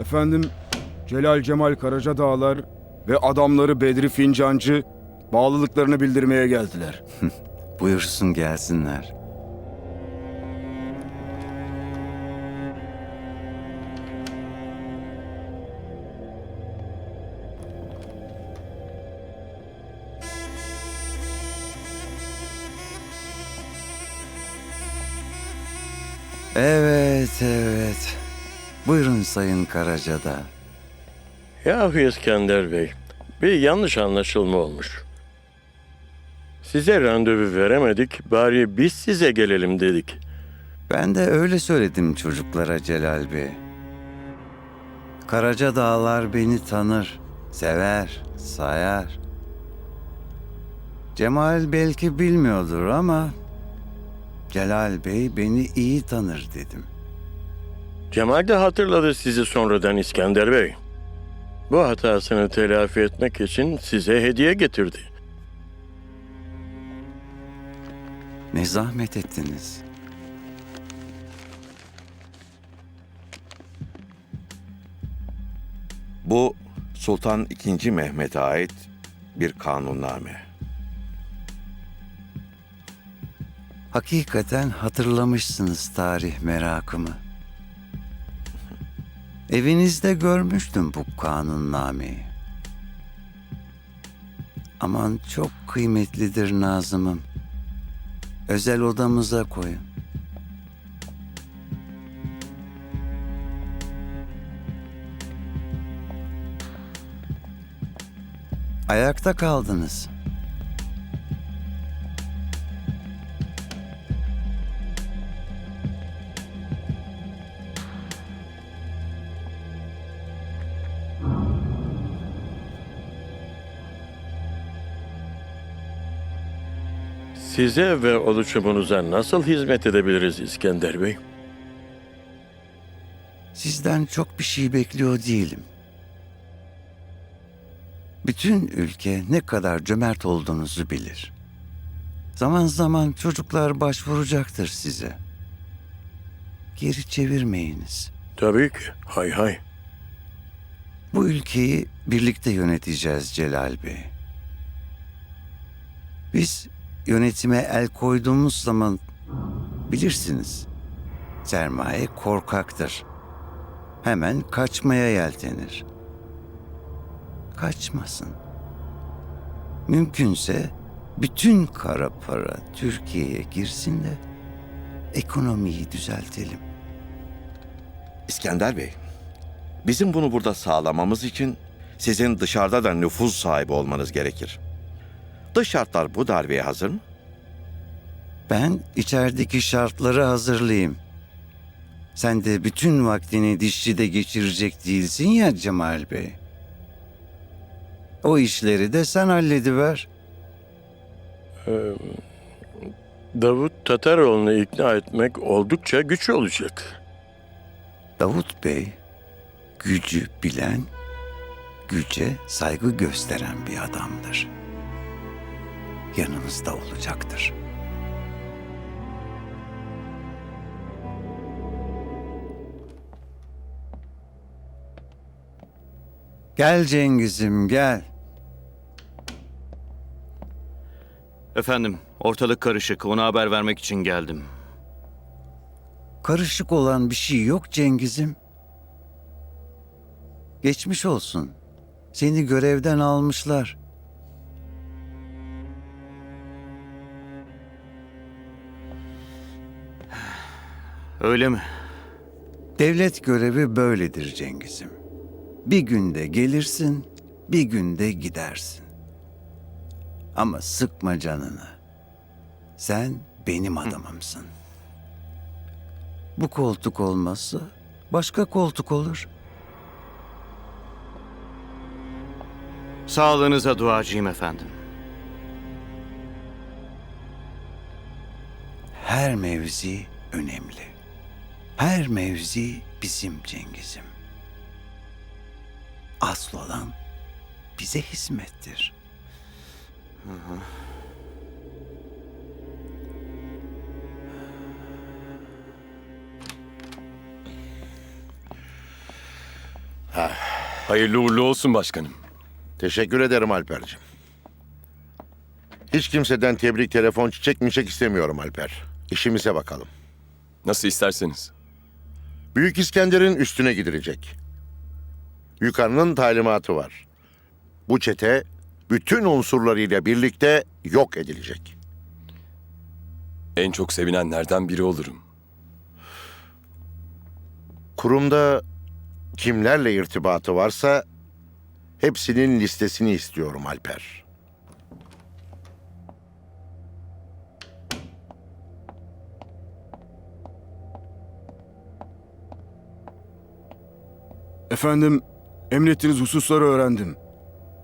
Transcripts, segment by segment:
Efendim Celal Cemal Karaca Dağlar ve adamları Bedri Fincancı bağlılıklarını bildirmeye geldiler. Buyursun gelsinler. Evet, evet. Buyurun Sayın Karacadağ. Yahu İskender Bey, bir yanlış anlaşılma olmuş. Size randevu veremedik, bari biz size gelelim dedik. Ben de öyle söyledim çocuklara Celal Bey. Karaca Dağlar beni tanır, sever, sayar. Cemal belki bilmiyordur ama Celal Bey beni iyi tanır dedim. Cemal de hatırladı sizi sonradan İskender Bey. Bu hatasını telafi etmek için size hediye getirdi. Ne zahmet ettiniz. Bu Sultan II. Mehmet'e ait bir kanunname. Hakikaten hatırlamışsınız tarih merakımı. Evinizde görmüştüm bu kanunnameyi. Aman çok kıymetlidir Nazım'ım. Özel odamıza koyun. Ayakta kaldınız. Size ve oluşumunuza nasıl hizmet edebiliriz İskender Bey? Sizden çok bir şey bekliyor değilim. Bütün ülke ne kadar cömert olduğunuzu bilir. Zaman zaman çocuklar başvuracaktır size. Geri çevirmeyiniz. Tabii ki, hay hay. Bu ülkeyi birlikte yöneteceğiz Celal Bey. Biz yönetime el koyduğumuz zaman bilirsiniz. Sermaye korkaktır. Hemen kaçmaya yeltenir. Kaçmasın. Mümkünse bütün kara para Türkiye'ye girsin de ekonomiyi düzeltelim. İskender Bey, bizim bunu burada sağlamamız için sizin dışarıda da nüfuz sahibi olmanız gerekir. Dış şartlar bu darbeye hazır mı? Ben içerideki şartları hazırlayayım. Sen de bütün vaktini dişçide geçirecek değilsin ya Cemal Bey. O işleri de sen hallediver. Davut Tataroğlu'nu ikna etmek oldukça güç olacak. Davut Bey, gücü bilen, güce saygı gösteren bir adamdır. Yanımızda olacaktır. Gel Cengiz'im gel. Efendim, ortalık karışık. Ona haber vermek için geldim. Karışık olan bir şey yok Cengiz'im. Geçmiş olsun. Seni görevden almışlar. Öyle mi? Devlet görevi böyledir Cengiz'im. Bir günde gelirsin, bir günde gidersin. Ama sıkma canını. Sen benim adamımsın. Bu koltuk olmazsa başka koltuk olur. Sağlığınıza duacıyım efendim. Her mevzi önemli. Her mevzi bizim Cengiz'im. Asıl olan bize hizmettir. Hayırlı uğurlu olsun başkanım. Teşekkür ederim Alper'ciğim. Hiç kimseden tebrik, telefon, çiçek mi çek istemiyorum Alper. İşimize bakalım. Nasıl isterseniz. Büyük İskender'in üstüne gidilecek. Yukarının talimatı var. Bu çete bütün unsurlarıyla birlikte yok edilecek. En çok sevinenlerden biri olurum. Kurumda kimlerle irtibatı varsa hepsinin listesini istiyorum Alper. Efendim, emrettiğiniz hususları öğrendim.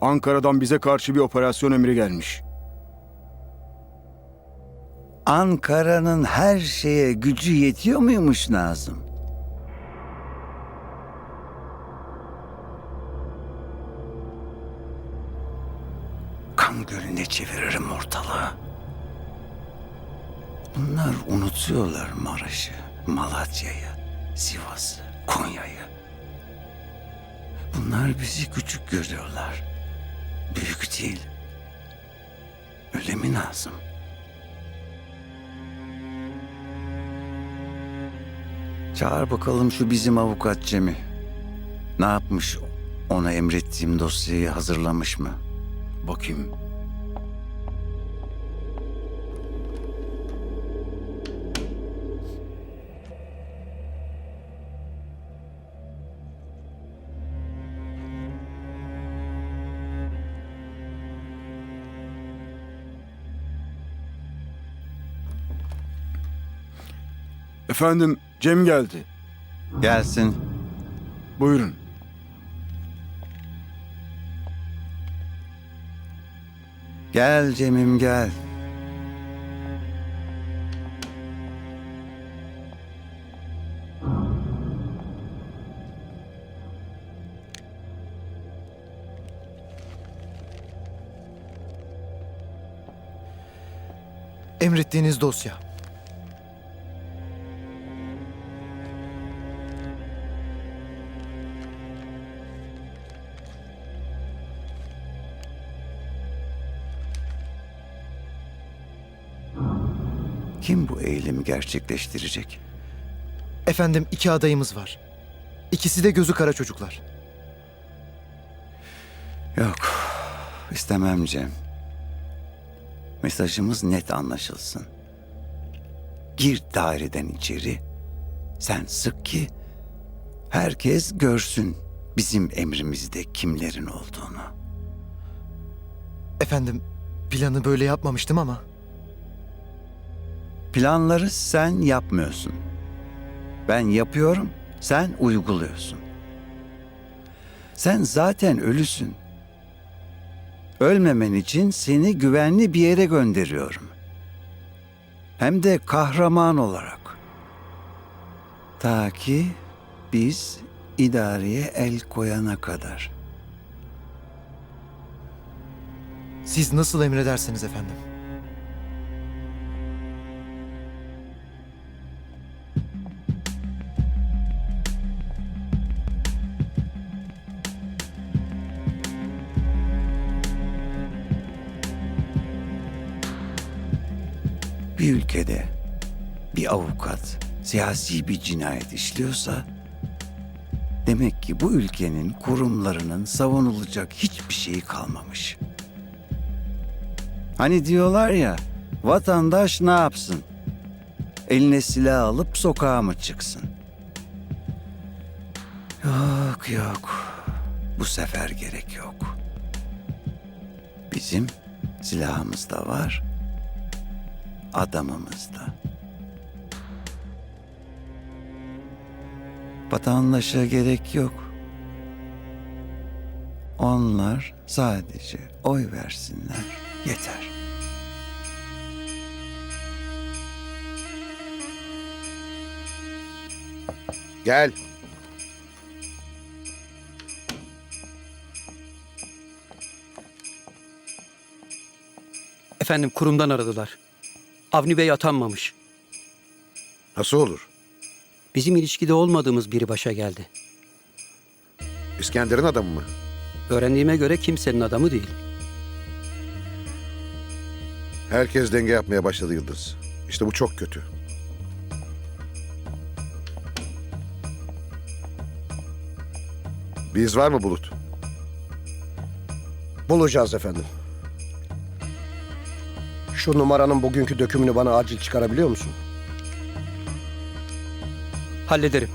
Ankara'dan bize karşı bir operasyon emri gelmiş. Ankara'nın her şeye gücü yetiyor muymuş Nazım? Kan gölüne çeviririm ortalığı. Bunlar unutuyorlar Maraş'ı, Malatya'yı, Sivas'ı, Konya'yı. Bunlar bizi küçük görüyorlar. Büyük değil. Öyle mi Nazım? Çağır bakalım şu bizim avukat Cem'i. Ne yapmış? Ona emrettiğim dosyayı hazırlamış mı? Bakayım. Efendim, Cem geldi. Gelsin. Buyurun. Gel Cem'im gel. Emrettiğiniz dosya. Kim bu eylemi gerçekleştirecek? Efendim iki adayımız var. İkisi de gözü kara çocuklar. Yok. istemem Cem. Mesajımız net anlaşılsın. Gir daireden içeri. Sen sık ki herkes görsün bizim emrimizde kimlerin olduğunu. Efendim planı böyle yapmamıştım ama Planları sen yapmıyorsun. Ben yapıyorum, sen uyguluyorsun. Sen zaten ölüsün. Ölmemen için seni güvenli bir yere gönderiyorum. Hem de kahraman olarak. Ta ki biz idareye el koyana kadar. siz nasıl emredersiniz efendim. Bir ülkede bir avukat siyasi bir cinayet işliyorsa demek ki bu ülkenin kurumlarının savunulacak hiçbir şeyi kalmamış. Hani diyorlar ya vatandaş ne yapsın? Eline silah alıp sokağa mı çıksın? Yok yok. Bu sefer gerek yok. Bizim silahımız da var, adamımız da. Vatandaşa gerek yok. Onlar sadece oy versinler yeter. Gel. Efendim kurumdan aradılar. Avni Bey atanmamış. Nasıl olur? Bizim ilişkide olmadığımız biri başa geldi. İskender'in adamı mı? Öğrendiğime göre kimsenin adamı değil. Herkes denge yapmaya başladı Yıldız. İşte bu çok kötü. Bir iz var mı Bulut? Bulacağız efendim. Şu numaranın bugünkü dökümünü bana acil çıkarabiliyor musun? Hallederim.